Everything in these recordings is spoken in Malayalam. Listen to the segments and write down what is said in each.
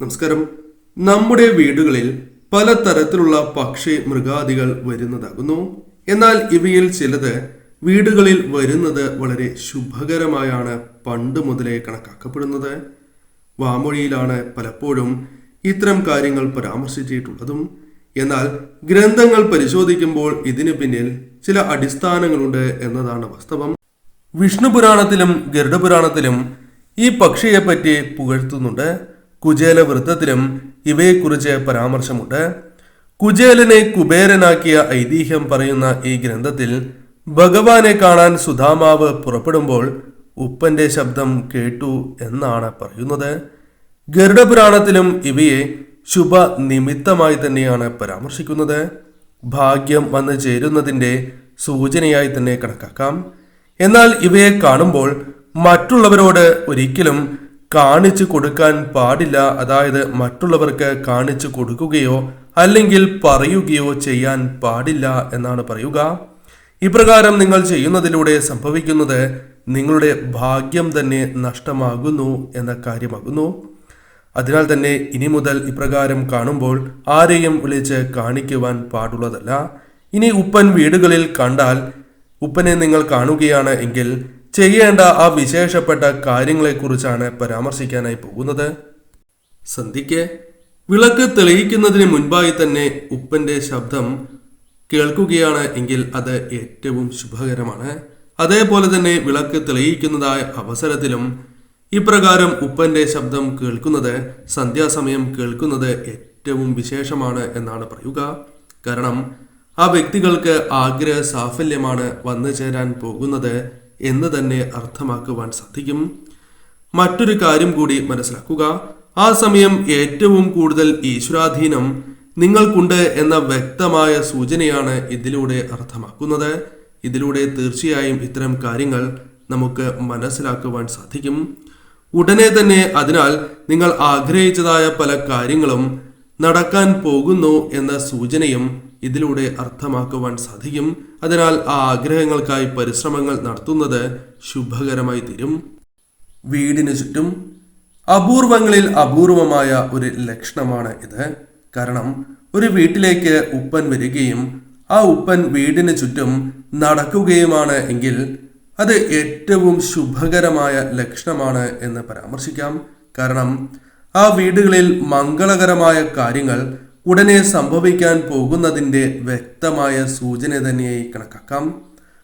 നമസ്കാരം. നമ്മുടെ വീടുകളിൽ പലതരത്തിലുള്ള പക്ഷി മൃഗാദികൾ വരുന്നതാകുന്നു. എന്നാൽ ഇവയിൽ ചിലത് വീടുകളിൽ വരുന്നത് വളരെ ശുഭകരമായാണ് പണ്ട് മുതലേ കണക്കാക്കപ്പെടുന്നത്. വാമൊഴിയിലാണ് പലപ്പോഴും ഇത്തരം കാര്യങ്ങൾ പരാമർശിച്ചിട്ടുള്ളതും. എന്നാൽ ഗ്രന്ഥങ്ങൾ പരിശോധിക്കുമ്പോൾ ഇതിനു പിന്നിൽ ചില അടിസ്ഥാനങ്ങളുണ്ട് എന്നതാണ് വാസ്തവം. വിഷ്ണു പുരാണത്തിലും ഗരുഡപുരാണത്തിലും ഈ പക്ഷിയെ പറ്റി പുകഴ്ത്തുന്നുണ്ട്. കുചേല വൃത്തത്തിലും ഇവയെക്കുറിച്ച് പരാമർശമുണ്ട്. കുചേലനെ കുബേരനാക്കിയ ഐതിഹ്യം പറയുന്ന ഈ ഗ്രന്ഥത്തിൽ ഭഗവാനെ കാണാൻ സുധാമാവ് പുറപ്പെടുമ്പോൾ ഉപ്പന്റെ ശബ്ദം കേട്ടു എന്നാണ് പറയുന്നത്. ഗരുഡപുരാണത്തിലും ഇവയെ ശുഭ നിമിത്തമായി തന്നെയാണ് പരാമർശിക്കുന്നത്. ഭാഗ്യം വന്നു ചേരുന്നതിന്റെ സൂചനയായി തന്നെ കണക്കാക്കാം. എന്നാൽ ഇവയെ കാണുമ്പോൾ മറ്റുള്ളവരോട് ഒരിക്കലും കാണിച്ചു കൊടുക്കാൻ പാടില്ല. അതായത് മറ്റുള്ളവർക്ക് കാണിച്ചു കൊടുക്കുകയോ അല്ലെങ്കിൽ പറയുകയോ ചെയ്യാൻ പാടില്ല എന്നാണ് പറയുക. ഇപ്രകാരം നിങ്ങൾ ചെയ്യുന്നതിലൂടെ സംഭവിക്കുന്നത് നിങ്ങളുടെ ഭാഗ്യം തന്നെ നഷ്ടമാകുന്നു എന്ന കാര്യമാകുന്നു. അതിനാൽ തന്നെ ഇനി മുതൽ ഇപ്രകാരം കാണുമ്പോൾ ആരെയും വിളിച്ച് കാണിക്കുവാൻ പാടുള്ളതല്ല. ഇനി ഉപ്പൻ വീടുകളിൽ കണ്ടാൽ ഉപ്പനെ നിങ്ങൾ കാണുകയാണ് എങ്കിൽ ചെയ്യേണ്ട ആ വിശേഷപ്പെട്ട കാര്യങ്ങളെക്കുറിച്ചാണ് പരാമർശിക്കാനായി പോകുന്നത്. സന്ധ്യയ്ക്ക് വിളക്ക് തെളിയിക്കുന്നതിന് മുൻപായി തന്നെ ഉപ്പന്റെ ശബ്ദം കേൾക്കുകയാണ് എങ്കിൽ അത് ഏറ്റവും ശുഭകരമാണ്. അതേപോലെ തന്നെ വിളക്ക് തെളിയിക്കുന്നതായ അവസരത്തിലും ഇപ്രകാരം ഉപ്പന്റെ ശബ്ദം കേൾക്കുന്നത് സന്ധ്യാസമയം കേൾക്കുന്നത് ഏറ്റവും വിശേഷമാണ് എന്നാണ് പറയുക. കാരണം ആ വ്യക്തികൾക്ക് ആഗ്രഹ സാഫല്യമാണ് വന്നു ചേരാൻ പോകുന്നത് എന്ന് തന്നെ അർത്ഥമാക്കുവാൻ സാധിക്കും. മറ്റൊരു കാര്യം കൂടി മനസ്സിലാക്കുക. ആ സമയം ഏറ്റവും കൂടുതൽ ഈശ്വരാധീനം നിങ്ങൾക്കുണ്ട് എന്ന വ്യക്തമായ സൂചനയാണ് ഇതിലൂടെ അർത്ഥമാക്കുന്നത്. ഇതിലൂടെ തീർച്ചയായും ഇത്തരം കാര്യങ്ങൾ നമുക്ക് മനസ്സിലാക്കുവാൻ സാധിക്കും. ഉടനെ തന്നെ അതിനാൽ നിങ്ങൾ ആഗ്രഹിച്ചതായ പല കാര്യങ്ങളും നടക്കാൻ പോകുന്നു എന്ന സൂചനയും ഇതിലൂടെ അർത്ഥമാക്കുവാൻ സാധിക്കും. അതിനാൽ ആ ആഗ്രഹങ്ങൾക്കായി പരിശ്രമങ്ങൾ നടത്തുന്നത് ശുഭകരമായി തീരും. വീടിന് ചുറ്റും അപൂർവങ്ങളിൽ അപൂർവമായ ഒരു ലക്ഷണമാണ് ഇത്. കാരണം ഒരു വീട്ടിലേക്ക് ഉപ്പൻ വരികയും ആ ഉപ്പൻ വീടിന് ചുറ്റും നടക്കുകയുമാണ് എങ്കിൽ അത് ഏറ്റവും ശുഭകരമായ ലക്ഷണമാണ് എന്ന് പരാമർശിക്കാം. കാരണം ആ വീടുകളിൽ മംഗളകരമായ കാര്യങ്ങൾ ഉടനെ സംഭവിക്കാൻ പോകുന്നതിന്റെ വ്യക്തമായ സൂചന തന്നെയായി കണക്കാക്കാം.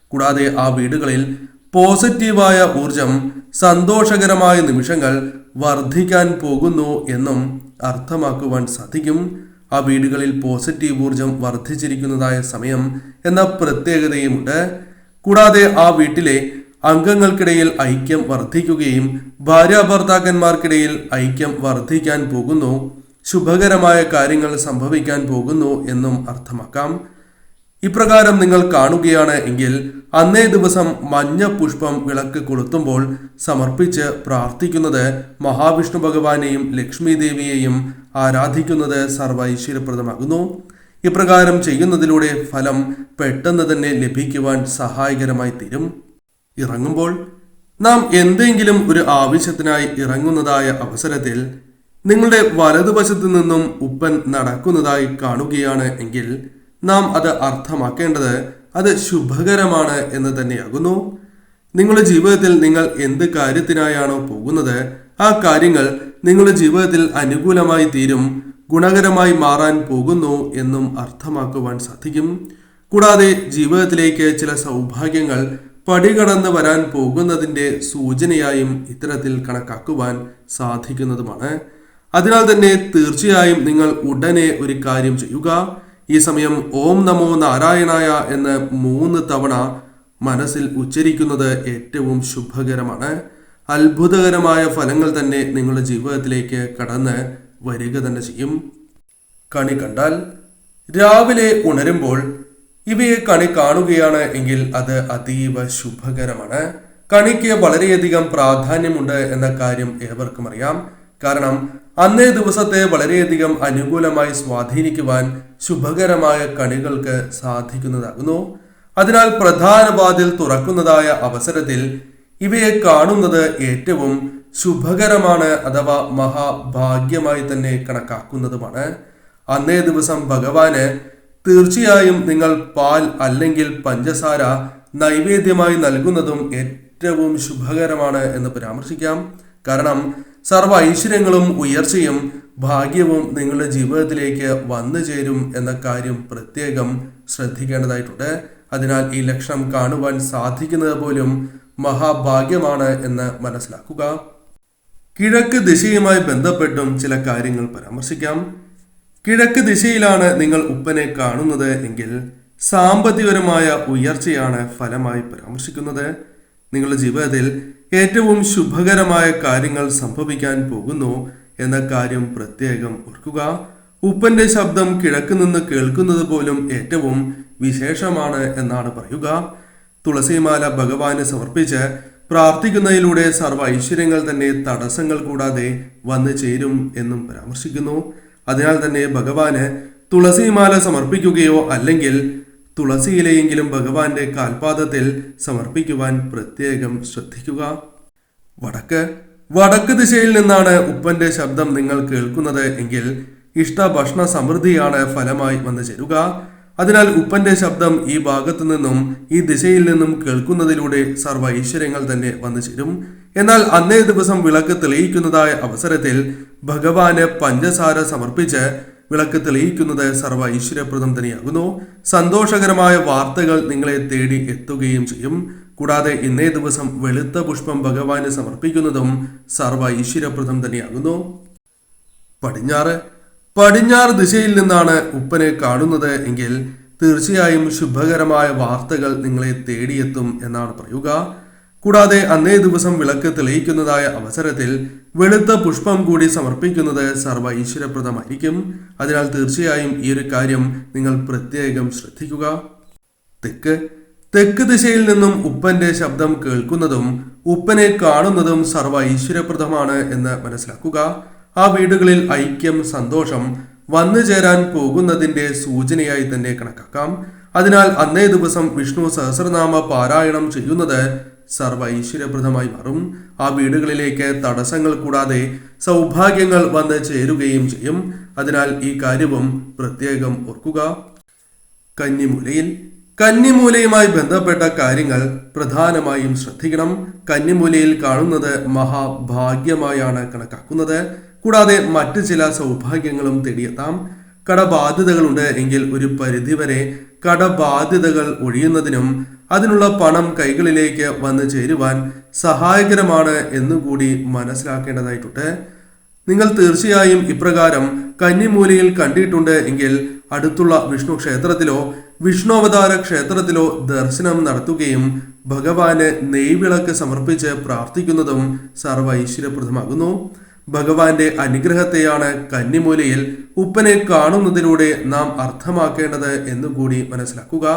കൂടാതെ ആ വീടുകളിൽ പോസിറ്റീവായ ഊർജം സന്തോഷകരമായ നിമിഷങ്ങൾ വർദ്ധിക്കാൻ പോകുന്നു എന്നും അർത്ഥമാക്കുവാൻ സാധിക്കും. ആ വീടുകളിൽ പോസിറ്റീവ് ഊർജം വർദ്ധിച്ചിരിക്കുന്നതായ സമയം എന്ന പ്രത്യേകതയുമുണ്ട്. കൂടാതെ ആ വീട്ടിലെ അംഗങ്ങൾക്കിടയിൽ ഐക്യം വർദ്ധിക്കുകയും ഭാര്യാഭർത്താക്കന്മാർക്കിടയിൽ ഐക്യം വർദ്ധിക്കാൻ പോകുന്നു. ശുഭകരമായ കാര്യങ്ങൾ സംഭവിക്കാൻ പോകുന്നു എന്നും അർത്ഥമാക്കാം. ഇപ്രകാരം നിങ്ങൾ കാണുകയാണ് എങ്കിൽ അന്നേ ദിവസം മഞ്ഞ പുഷ്പം വിളക്ക് കൊളുത്തുമ്പോൾ സമർപ്പിച്ച് പ്രാർത്ഥിക്കുന്നത് മഹാവിഷ്ണു ഭഗവാനെയും ലക്ഷ്മി ദേവിയെയും ആരാധിക്കുന്നത് സർവ ഐശ്വര്യപ്രദമാകുന്നു ഇപ്രകാരം ചെയ്യുന്നതിലൂടെ ഫലം പെട്ടെന്ന് തന്നെ ലഭിക്കുവാൻ സഹായകരമായി തീരും. ഇറങ്ങുമ്പോൾ നാം എന്തെങ്കിലും ഒരു ആവശ്യത്തിനായി ഇറങ്ങുന്നതായ അവസരത്തിൽ നിങ്ങളുടെ വലതുവശത്തു നിന്നും ഉപ്പൻ നടക്കുന്നതായി കാണുകയാണ് എങ്കിൽ നാം അത് അർത്ഥമാക്കേണ്ടത് അത് ശുഭകരമാണ് എന്ന് തന്നെയാകുന്നു. നിങ്ങളുടെ ജീവിതത്തിൽ നിങ്ങൾ എന്ത് കാര്യത്തിനായാണോ പോകുന്നത് ആ കാര്യങ്ങൾ നിങ്ങളുടെ ജീവിതത്തിൽ അനുകൂലമായി തീരും ഗുണകരമായി മാറാൻ പോകുന്നു എന്നും അർത്ഥമാക്കുവാൻ സാധിക്കും. കൂടാതെ ജീവിതത്തിലേക്ക് ചില സൗഭാഗ്യങ്ങൾ പടികടന്ന് വരാൻ പോകുന്നതിന്റെ സൂചനയായും ഇത്തരത്തിൽ കണക്കാക്കുവാൻ സാധിക്കുന്നതുമാണ്. അതിനാൽ തന്നെ തീർച്ചയായും നിങ്ങൾ ഉടനെ ഒരു കാര്യം ചെയ്യുക. ഈ സമയം ഓം നമോ നാരായണായ എന്ന് മൂന്ന് തവണ മനസ്സിൽ ഉച്ചരിക്കുന്നത് ഏറ്റവും ശുഭകരമാണ്. അത്ഭുതകരമായ ഫലങ്ങൾ തന്നെ നിങ്ങളുടെ ജീവിതത്തിലേക്ക് കടന്ന് വരിക തന്നെ ചെയ്യും. കണി കണ്ടാൽ രാവിലെ ഉണരുമ്പോൾ ഇവയെ കണി കാണുകയാണ് എങ്കിൽ അത് അതീവ ശുഭകരമാണ്. കണിക്ക് വളരെയധികം പ്രാധാന്യമുണ്ട് എന്ന കാര്യം ഏവർക്കും അറിയാം. കാരണം അന്നേ ദിവസത്തെ വളരെയധികം അനുകൂലമായി സ്വാധീനിക്കുവാൻ ശുഭകരമായ കണികൾക്ക് സാധിക്കുന്നതാകുന്നു. അതിനാൽ പ്രധാന വാതിൽ തുറക്കുന്നതായ അവസരത്തിൽ ഇവയെ കാണുന്നത് ഏറ്റവും ശുഭകരമാണ് അഥവാ മഹാഭാഗ്യമായി തന്നെ കണക്കാക്കുന്നതുമാണ്. അന്നേ ദിവസം ഭഗവാന് തീർച്ചയായും നിങ്ങൾ പാൽ അല്ലെങ്കിൽ പഞ്ചസാര നൈവേദ്യമായി നൽകുന്നതും ഏറ്റവും ശുഭകരമാണ് എന്ന് പരാമർശിക്കാം. കാരണം സർവ ഐശ്വര്യങ്ങളും ഉയർച്ചയും ഭാഗ്യവും നിങ്ങളുടെ ജീവിതത്തിലേക്ക് വന്നു ചേരും എന്ന കാര്യം പ്രത്യേകം ശ്രദ്ധിക്കേണ്ടതായിട്ടുണ്ട്. അതിനാൽ ഈ ലക്ഷണം കാണുവാൻ സാധിക്കുന്നത് പോലും മഹാഭാഗ്യമാണ് എന്ന് മനസ്സിലാക്കുക. കിഴക്ക് ദിശയുമായി ബന്ധപ്പെട്ടും ചില കാര്യങ്ങൾ പരാമർശിക്കാം. കിഴക്ക് ദിശയിലാണ് നിങ്ങൾ ഉപ്പനെ കാണുന്നത് എങ്കിൽ സാമ്പത്തികപരമായ ഉയർച്ചയാണ് ഫലമായി പരാമർശിക്കുന്നത്. നിങ്ങളുടെ ജീവിതത്തിൽ ഏറ്റവും ശുഭകരമായ കാര്യങ്ങൾ സംഭവിക്കാൻ പോകുന്നു എന്ന കാര്യം പ്രത്യേകം ഓർക്കുക. ഉപ്പന്റെ ശബ്ദം കിഴക്ക് നിന്ന് കേൾക്കുന്നത് പോലും ഏറ്റവും വിശേഷമാണ് എന്നാണ് പറയുക. തുളസിമാല ഭഗവാന് സമർപ്പിച്ച് പ്രാർത്ഥിക്കുന്നതിലൂടെ സർവ ഐശ്വര്യങ്ങൾ തന്നെ തടസ്സങ്ങൾ കൂടാതെ വന്നു ചേരും എന്നും പരാമർശിക്കുന്നു. അതിനാൽ തന്നെ ഭഗവാന് തുളസിമാല സമർപ്പിക്കുകയോ അല്ലെങ്കിൽ തുളസിയിലെയെങ്കിലും ഭഗവാന്റെ കാൽപാദത്തിൽ സമർപ്പിക്കുവാൻ പ്രത്യേകം ശ്രദ്ധിക്കുക. വടക്ക്. വടക്ക് ദിശയിൽ നിന്നാണ് ഉപ്പന്റെ ശബ്ദം നിങ്ങൾ കേൾക്കുന്നത് എങ്കിൽ ഇഷ്ടഭക്ഷണ സമൃദ്ധിയാണ് ഫലമായി വന്നു ചേരുക. അതിനാൽ ഉപ്പന്റെ ശബ്ദം ഈ ഭാഗത്തു നിന്നും ഈ ദിശയിൽ നിന്നും കേൾക്കുന്നതിലൂടെ സർവ ഐശ്വര്യങ്ങൾ തന്നെ വന്നു ചേരും. എന്നാൽ അന്നേ ദിവസം വിളക്ക് തെളിയിക്കുന്നതായ അവസരത്തിൽ ഭഗവാന് പഞ്ചസാര സമർപ്പിച്ച് വിളക്ക് തെളിയിക്കുന്നത് സർവ ഐശ്വര്യപ്രദം തന്നെയാകുന്നു. സന്തോഷകരമായ വാർത്തകൾ നിങ്ങളെ തേടി എത്തുകയും ചെയ്യും. കൂടാതെ ഇന്നേ ദിവസം വെളുത്ത പുഷ്പം ഭഗവാന് സമർപ്പിക്കുന്നതും സർവ ഐശ്വര്യപ്രദം തന്നെയാകുന്നു. പടിഞ്ഞാറ്. പടിഞ്ഞാറ് ദിശയിൽ നിന്നാണ് ഉപ്പനെ കാണുന്നത് എങ്കിൽ തീർച്ചയായും ശുഭകരമായ വാർത്തകൾ നിങ്ങളെ തേടിയെത്തും എന്നാണ് പറയുക. കൂടാതെ അന്നേ ദിവസം വിളക്ക് തെളിയിക്കുന്നതായ അവസരത്തിൽ വെളുത്ത പുഷ്പം കൂടി സമർപ്പിക്കുന്നത് സർവ ഈശ്വരപ്രദമായിരിക്കും അതിനാൽ തീർച്ചയായും ഈ ഒരു കാര്യം നിങ്ങൾ പ്രത്യേകം ശ്രദ്ധിക്കുക. തെക്ക്. തെക്ക് ദിശയിൽ നിന്നും ഉപ്പന്റെ ശബ്ദം കേൾക്കുന്നതും ഉപ്പനെ കാണുന്നതും സർവ ഐശ്വര്യപ്രദമാണ് എന്ന് മനസ്സിലാക്കുക. ആ വീടുകളിൽ ഐക്യം സന്തോഷം വന്നു ചേരാൻ പോകുന്നതിന്റെ സൂചനയായി തന്നെ കണക്കാക്കാം. അതിനാൽ അന്നേ ദിവസം വിഷ്ണു സഹസ്രനാമ പാരായണം ചെയ്യുന്നത് സർവ ഐശ്വര്യപ്രദമായി മാറും. ആ വീടുകളിലേക്ക് തടസ്സങ്ങൾ കൂടാതെ സൗഭാഗ്യങ്ങൾ വന്ന് ചേരുകയും ചെയ്യും. അതിനാൽ ഈ കാര്യവും പ്രത്യേകം ഓർക്കുക. കന്നിമൂലയിൽ കന്നിമൂലയുമായി ബന്ധപ്പെട്ട കാര്യങ്ങൾ പ്രധാനമായും ശ്രദ്ധിക്കണം. കന്നിമൂലയിൽ കാണുന്നത് മഹാഭാഗ്യമായാണ് കണക്കാക്കുന്നത്. കൂടാതെ മറ്റു ചില സൗഭാഗ്യങ്ങളും തേടിയെത്താം. കടബാധ്യതകളുണ്ട് എങ്കിൽ ഒരു പരിധിവരെ കടബാധ്യതകൾ ഒഴിയുന്നതിനും അതിനുള്ള പണം കൈകളിലേക്ക് വന്നു ചേരുവാൻ സഹായകരമാണ് എന്നുകൂടി മനസ്സിലാക്കേണ്ടതായിട്ടുണ്ട്. നിങ്ങൾ തീർച്ചയായും ഇപ്രകാരം കന്നിമൂലയിൽ കണ്ടിട്ടുണ്ട് എങ്കിൽ അടുത്തുള്ള വിഷ്ണു ക്ഷേത്രത്തിലോ വിഷ്ണുവതാര ക്ഷേത്രത്തിലോ ദർശനം നടത്തുകയും ഭഗവാന് നെയ്വിളക്ക് സമർപ്പിച്ച് പ്രാർത്ഥിക്കുന്നതും സർവ ഐശ്വര്യപ്രദമാകുന്നു. ഭഗവാന്റെ അനുഗ്രഹത്തെയാണ് കന്നിമൂലയിൽ ഉപ്പനെ കാണുന്നതിലൂടെ നാം അർത്ഥമാക്കേണ്ടത് എന്നുകൂടി മനസ്സിലാക്കുക.